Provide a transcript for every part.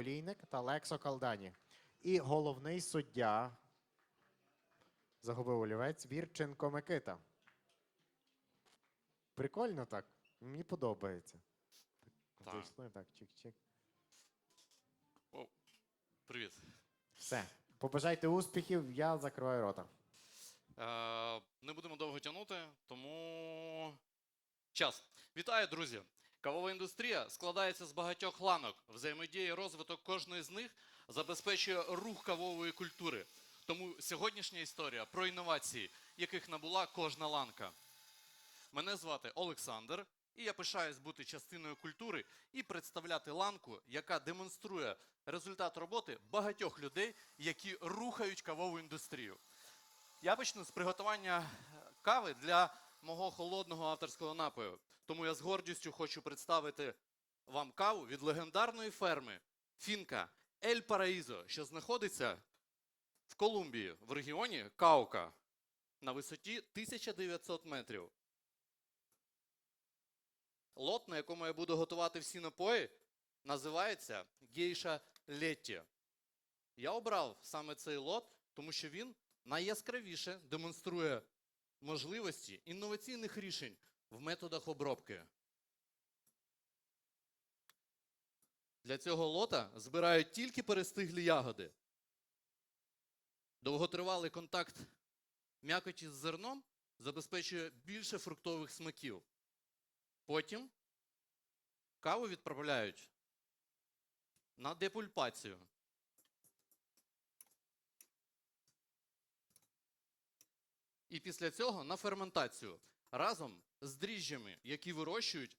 Олійник та Лексо Калдані. І головний суддя загубив олівець Вірченко Микита. Прикольно так. Мені подобається. Так. Зайшли, так, чик-чик. О, привіт. Все. Побажайте успіхів, я закриваю рота. Е, не будемо довго тягнути, тому час. Вітаю, друзі! Кавова індустрія складається з багатьох ланок. Взаємодія і розвиток кожної з них забезпечує рух кавової культури. Тому сьогоднішня історія про інновації, яких набула кожна ланка. Мене звати Олександр, і я пишаюсь бути частиною культури і представляти ланку, яка демонструє результат роботи багатьох людей, які рухають кавову індустрію. Я почну з приготування кави для мого холодного авторського напою. Тому я з гордістю хочу представити вам каву від легендарної ферми Фінка Ель Параїзо, що знаходиться в Колумбії в регіоні Каука на висоті 1900 метрів. Лот, на якому я буду готувати всі напої, називається Гейша Летті. Я обрав саме цей лот, тому що він найяскравіше демонструє можливості інноваційних рішень в методах обробки. Для цього лота збирають тільки перестиглі ягоди. Довготривалий контакт м'якоті з зерном забезпечує більше фруктових смаків. Потім каву відправляють на депульпацію. І після цього на ферментацію разом з дріжджами, які вирощують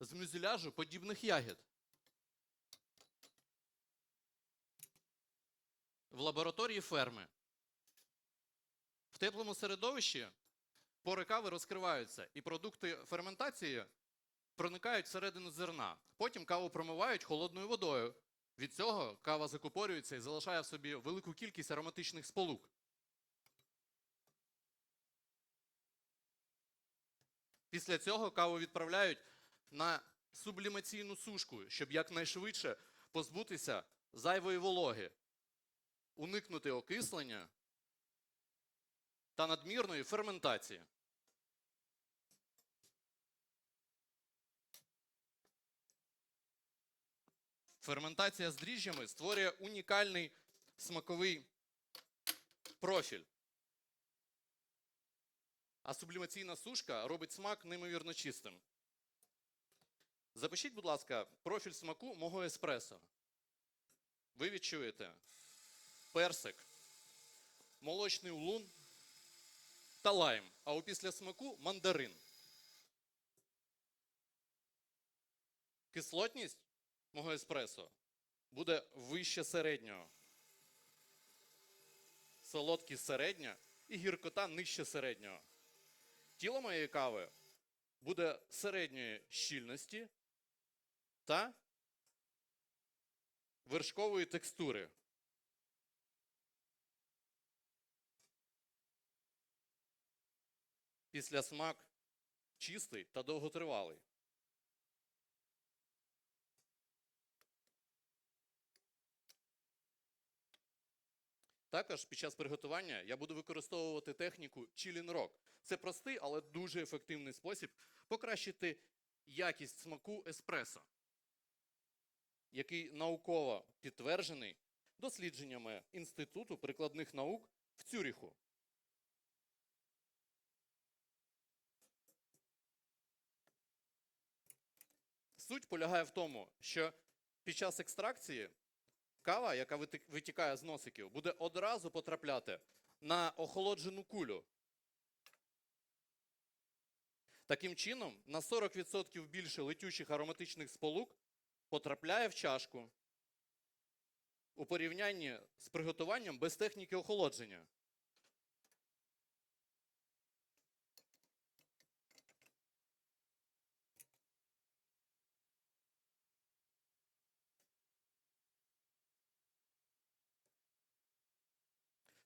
з мюзеляжу подібних ягід. В лабораторії ферми. В теплому середовищі пори кави розкриваються, і продукти ферментації проникають всередину зерна. Потім каву промивають холодною водою. Від цього кава закупорюється і залишає в собі велику кількість ароматичних сполук. Після цього каву відправляють на сублімаційну сушку, щоб якнайшвидше позбутися зайвої вологи, уникнути окислення та надмірної ферментації. Ферментація з дріжджами створює унікальний смаковий профіль. А сублімаційна сушка робить смак неймовірно чистим. Запишіть, будь ласка, профіль смаку мого еспресо. Ви відчуєте персик, молочний улун та лайм. А у післясмаку мандарин. Кислотність мого еспресо буде вище середнього. Солодкість середня і гіркота нижче середнього. Тіло моєї кави буде середньої щільності та вершкової текстури. Після смак чистий та довготривалий. Також під час приготування я буду використовувати техніку Chilling Rock. Це простий, але дуже ефективний спосіб покращити якість смаку еспресо, який науково підтверджений дослідженнями Інституту прикладних наук в Цюріху. Суть полягає в тому, що під час екстракції кава, яка витікає з носиків, буде одразу потрапляти на охолоджену кулю. Таким чином, на 40% більше летючих ароматичних сполук потрапляє в чашку у порівнянні з приготуванням без техніки охолодження.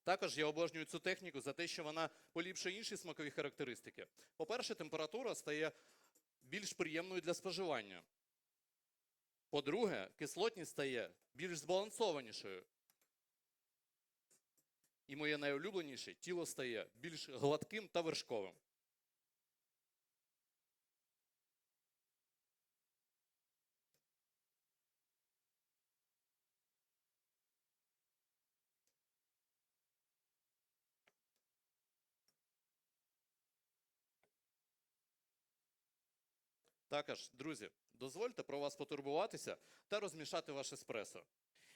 Також я обожнюю цю техніку за те, що вона поліпшує інші смакові характеристики. По-перше, температура стає більш приємною для споживання. По-друге, кислотність стає більш збалансованішою. І моє найулюбленіше тіло стає більш гладким та вершковим. Також, друзі, дозвольте про вас потурбуватися та розмішати ваш еспресо.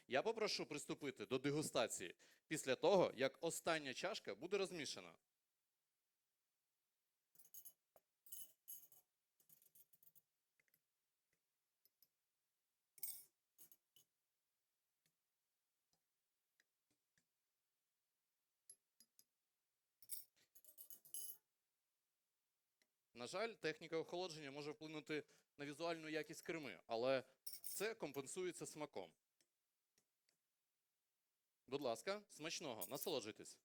Я попрошу приступити до дегустації після того, як остання чашка буде розмішана. На жаль, техніка охолодження може вплинути на візуальну якість креми, але це компенсується смаком. Будь ласка, смачного, насолоджуйтесь.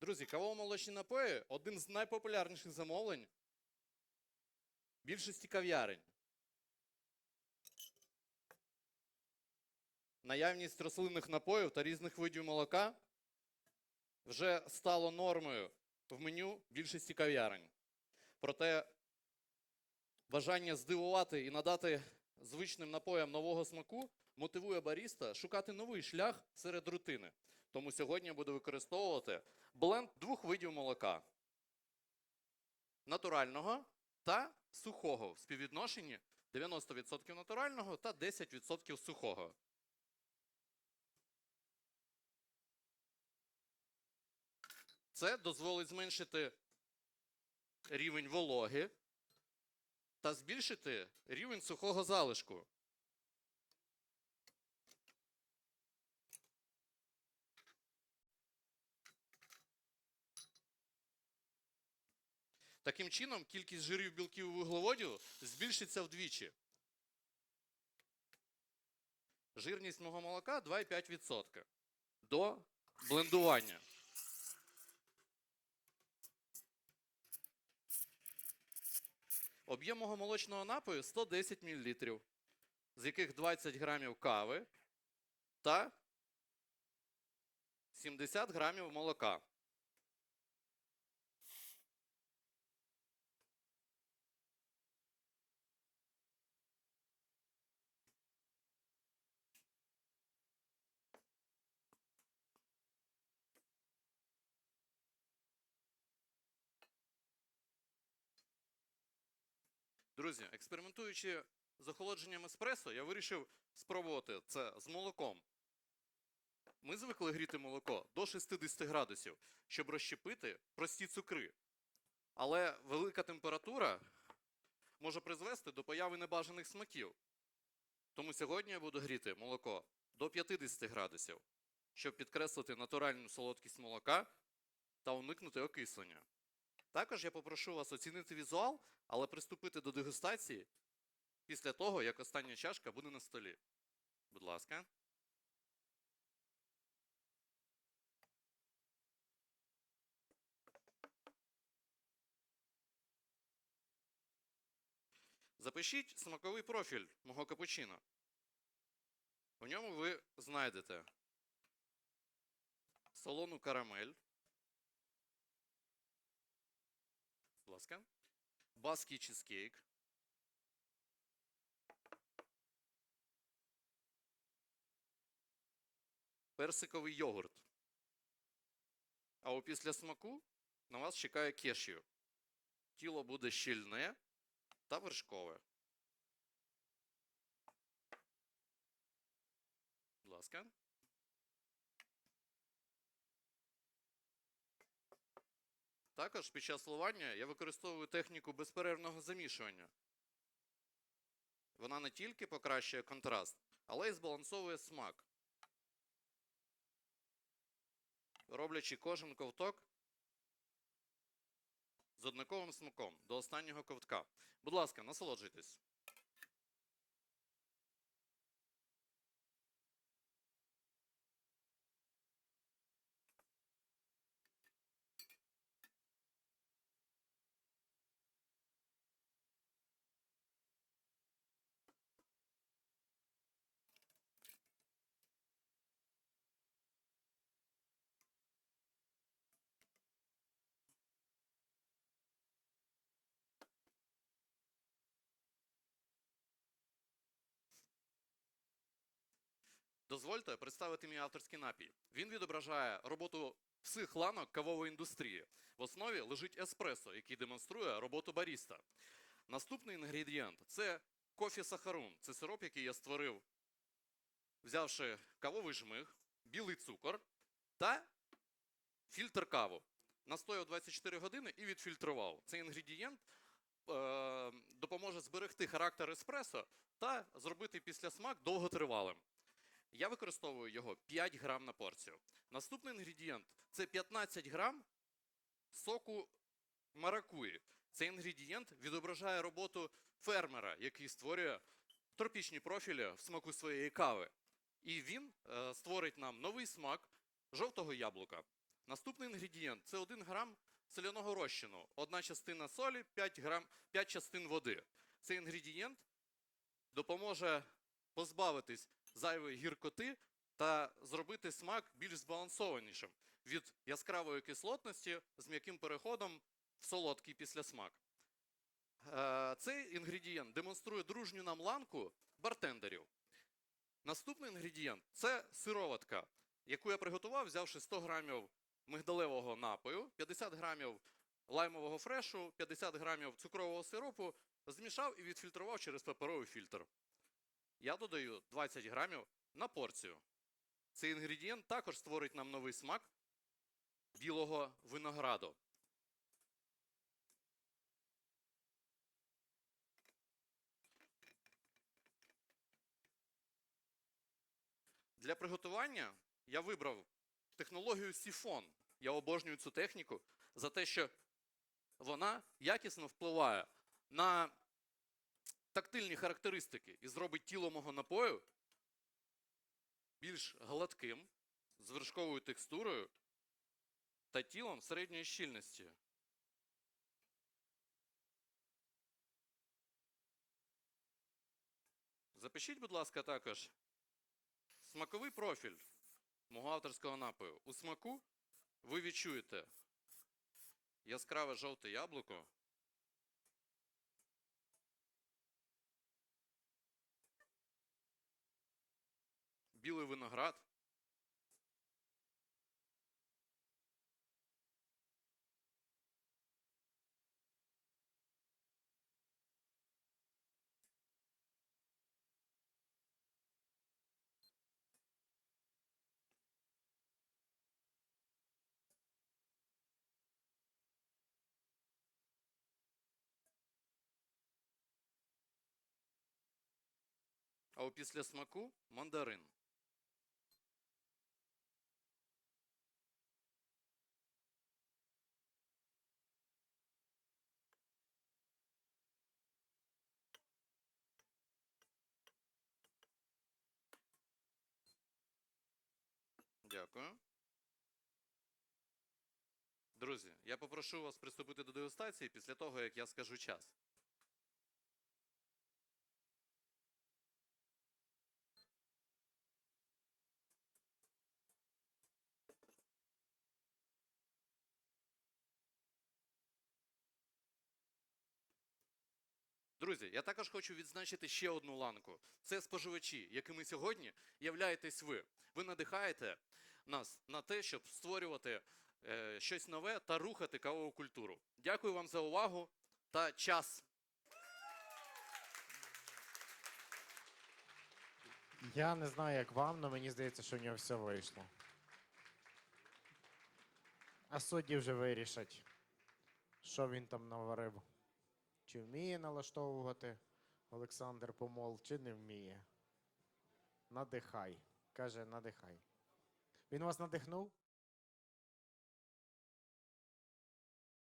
Друзі, кавово-молочні напої один з найпопулярніших замовлень більшості кав'ярень. Наявність рослинних напоїв та різних видів молока вже стало нормою в меню більшості кав'ярень. Проте бажання здивувати і надати звичним напоям нового смаку мотивує баріста шукати новий шлях серед рутини. Тому сьогодні я буду використовувати бленд двох видів молока: натурального та сухого в співвідношенні 90% натурального та 10% сухого. Це дозволить зменшити рівень вологи та збільшити рівень сухого залишку. Таким чином, кількість жирів, білків вуглеводів збільшиться вдвічі. Жирність мого молока 2,5% до блендування. Об'єм мого молочного напою 110 мл, з яких 20 грамів кави та 70 грамів молока. Друзі, експериментуючи з охолодженням еспресо, я вирішив спробувати це з молоком. Ми звикли гріти молоко до 60 градусів, щоб розщепити прості цукри. Але велика температура може призвести до появи небажаних смаків. Тому сьогодні я буду гріти молоко до 50 градусів, щоб підкреслити натуральну солодкість молока та уникнути окислення. Також я попрошу вас оцінити візуал, але приступити до дегустації після того, як остання чашка буде на столі. Будь ласка. Запишіть смаковий профіль мого капучино. В ньому ви знайдете солону карамель. будь ласка. Баский чизкейк. Персиковий йогурт. А опісля смаку на вас чекає кешю. Тіло буде щільне та вершкове. Будь ласка. Також під час словання я використовую техніку безперервного замішування. Вона не тільки покращує контраст, але й збалансовує смак. Роблячи кожен ковток з однаковим смаком до останнього ковтка. Будь ласка, насолоджуйтесь. Дозвольте представити мій авторський напій. Він відображає роботу всіх ланок кавової індустрії. В основі лежить еспресо, який демонструє роботу баріста. Наступний інгредієнт це кофі сахарун. Це сироп, який я створив, взявши кавовий жмих, білий цукор та фільтр каву. Настояв 24 години і відфільтрував. Цей інгредієнт е, допоможе зберегти характер еспресо та зробити післясмак довготривалим. Я використовую його 5 грам на порцію. Наступний інгредієнт це 15 грам соку маракуї. Цей інгредієнт відображає роботу фермера, який створює тропічні профілі в смаку своєї кави. І він е, створить нам новий смак жовтого яблука. Наступний інгредієнт це 1 грам соляного розчину, одна частина солі, 5, грам, 5 частин води. Цей інгредієнт допоможе позбавитись зайвої гіркоти та зробити смак більш збалансованішим від яскравої кислотності з м'яким переходом в солодкий післясмак. Е, Цей інгредієнт демонструє дружню нам ланку бартендерів. Наступний інгредієнт це сироватка, яку я приготував, взявши 100 грамів мигдалевого напою, 50 грамів лаймового фрешу, 50 грамів цукрового сиропу, змішав і відфільтрував через паперовий фільтр. Я додаю 20 грамів на порцію. Цей інгредієнт також створить нам новий смак білого винограду. Для приготування я вибрав технологію сіфон. Я обожнюю цю техніку за те, що вона якісно впливає на тактильні характеристики і зробить тіло мого напою більш гладким, з вершковою текстурою та тілом середньої щільності. Запишіть, будь ласка, також смаковий профіль мого авторського напою. У смаку ви відчуєте яскраве жовте яблуко. Білий виноград. А у післясмаку мандарин. Дякую. Друзі, я попрошу вас приступити до дегустації після того, як я скажу час. Друзі, я також хочу відзначити ще одну ланку. Це споживачі, якими сьогодні являєтесь ви. Ви надихаєте нас на те, щоб створювати е, щось нове та рухати кавову культуру. Дякую вам за увагу та час. Я не знаю, як вам, але мені здається, що в нього все вийшло. А судді вже вирішать, що він там наварив. Чи вміє налаштовувати Олександр Помол, чи не вміє. Надихай. Каже, надихай. Він вас надихнув?